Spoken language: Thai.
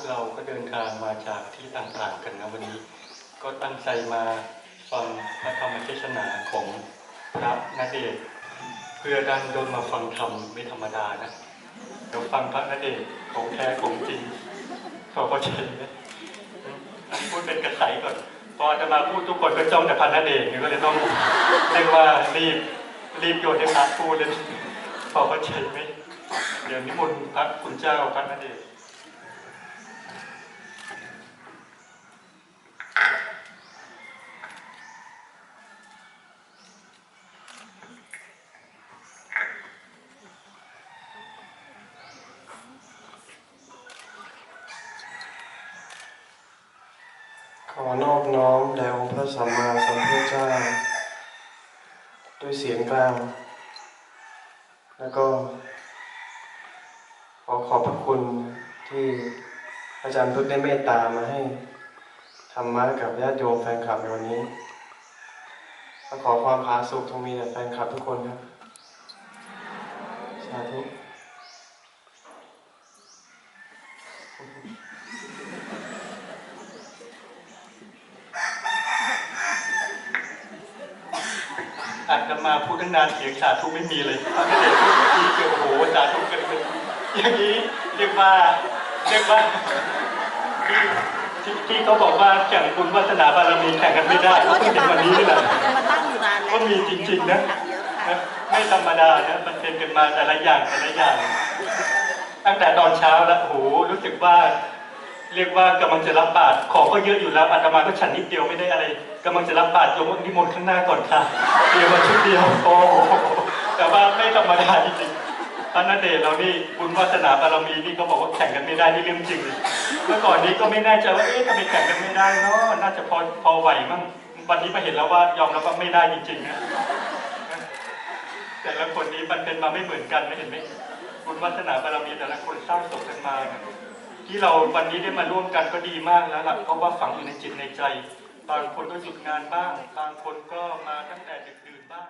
กเราก็เดินทางมาจากที่ต่างๆกันนะวันนี้ ก็ตั้งใจมาฟังพระธรรมเทศนาของพระนเดชเพื่อดันโดนมาฟังธรรมไม่ธรรมดานะเดี๋ยวฟังพระนเดชของแท้ของจริงเขาก็เชิญนะอันนี้พูดเป็นกระใสก่อนพอจะมาพูดทุกคนก็จ้องแต่พระนเดชน์ก็เลยต้องเรียกว่ารีบรีบโยนให้พระพูดเลยพอเขาเชิญไหมเดี๋ยวนิมนต์พระคุณเจ้าพระนเดช อนอบน้อมแด่องค์พระสัมมาสัมพุทธเจ้า ด้วยเสียงกลางแล้วก็ขอขอบพระคุณที่อาจารย์พุทธได้เมตตามาให้ธรรมะกับญาติโยมแฟนคลับในวันนี้ก็ขอความผาสุกจงมีแต่แฟนคลับทุกคนครับสาธุ อาจจะมาพูดตั้งนานเสียงสาธุไม่มีเลยพระนเดชน์พูดทีเดียวโอ้โหสาธุกันเลยอย่างนี้เรียกว่าเรียกว่าที่ที่ที่เขาบอกว่าแข่งบุญวาสนาบารมีแข่งกันไม่ได้ก็เพิ่งเห็นวันนี้นี่แหละมาตั้งอยู่นานแล้วก็มีจริงๆนะนะไม่ธรรมดานะมันเป็นกันมาแต่ละอย่างแต่ละอย่าง ตั้งแต่ตอนเช้าแล้วโอ้โหรู้สึกว่า เรียกว่ากำลังจะรับบาตรของก็เยอะอยู่แล้วอาตมาก็ฉันนิดเดียวไม่ได้อะไรกำลังจะรับบาตรโยมนิมนต์ข้างหน้าก่อนค่ะเดียวมาชุดเดียวโอ้โหแต่ว่าไม่ธรรมดาจริงๆพระนเดชน์เรานี่บุญวาสนาบารมีนี่เขาบอกว่าแข่งกันไม่ได้นี่เรื่องจริงเลยเมื่อก่อนนี้ก็ไม่แน่ใจว่าเอ๊ะทำไมแข่งกันไม่ได้เนาะน่าจะพอพอไหวมั้งวันนี้มาเห็นแล้วว่ายอมรับว่าไม่ได้จริงๆนะแต่ละคนนี้มันเป็นมาไม่เหมือนกันนะเห็นไหมบุญวัฒนาบารมีแต่ละคนสร้างสมกันมานะ ที่เราวันนี้ได้มาร่วมกันก็ดีมากแล้วล่ะเพราะว่าฝังอยู่ในจิตในใจ บางคนก็หยุดงานบ้าง บางคนก็มาตั้งแต่ดึกดื่นบ้าง